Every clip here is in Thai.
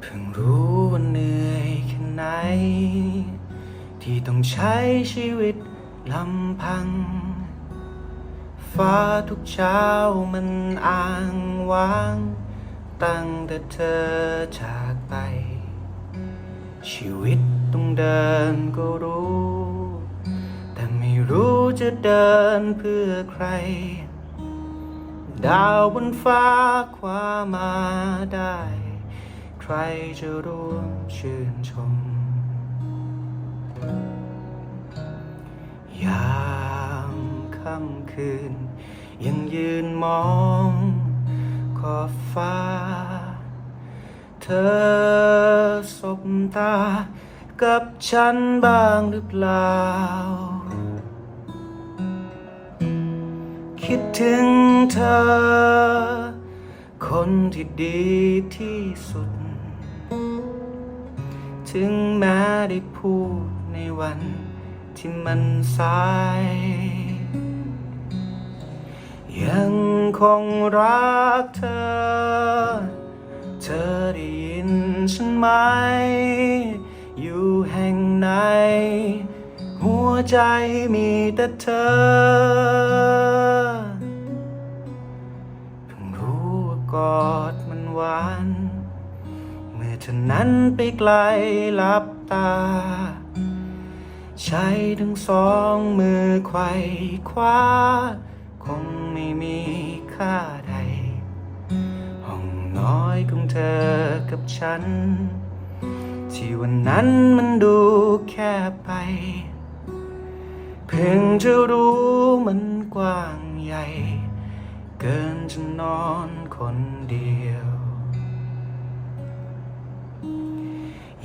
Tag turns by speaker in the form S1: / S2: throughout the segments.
S1: เพิ่งรู้ว่าเหนื่อยแค่ไหน ที่ต้องใช้ชีวิตลำพัง ฟ้าทุกเช้ามันอ้างว้าง ตั้งแต่เธอจากไป ชีวิตต้องเดินก็รู้ แต่ไม่รู้จะเดินเพื่อใครดาวบนฟ้าคว้ามาได้ รจะร่วมชื่นชม ยามค่ำคืน ยังยืนมองขอบฟ้า เธอสบตา กับฉันบ้างหรือเปล่า คิดถึงเธอคนที่ดีที่สุด ถึงแม้ได้พูดในวันที่มันสาย ยังคงรักเธอ เธอได้ยินฉันไหม อยู่แห่งไหน หัวใจมีแต่เธอเพิ่งรู้ว่ากอดมันหวาน ธอนั้นไปไกลหลับตา ใช้ทั้งสองมือไขว่คว้า คงไม่มีค่าใด ห้องน้อยของเธอกับฉัน ที่วันนั้นมันดูแค่ไป เพิ่งจะรู้มันกว้างใหญ่ เกินจะนอนคนเดียว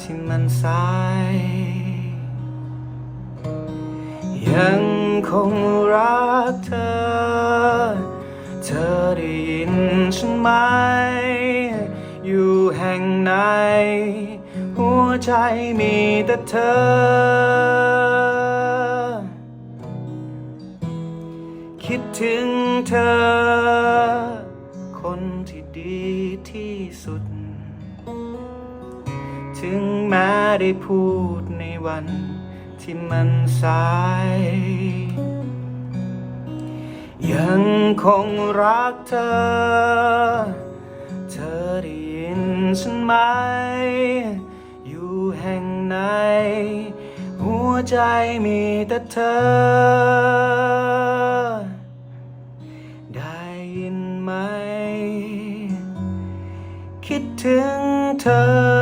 S1: ที่มันสาย ยังคงรักเธอ เธอได้ยินฉันไหม อยู่แห่งไหน หัวใจมีแต่เธอ คิดถึงเธอ คนที่ดีที่สุด ถึงแม้ได้พูดในวันที่มันสาย ยังคงรักเธอ เธอได้ยินฉันไหม อยู่แห่งไหน หัวใจมีแต่เธอ ได้ยินไหม คิดถึงเธอ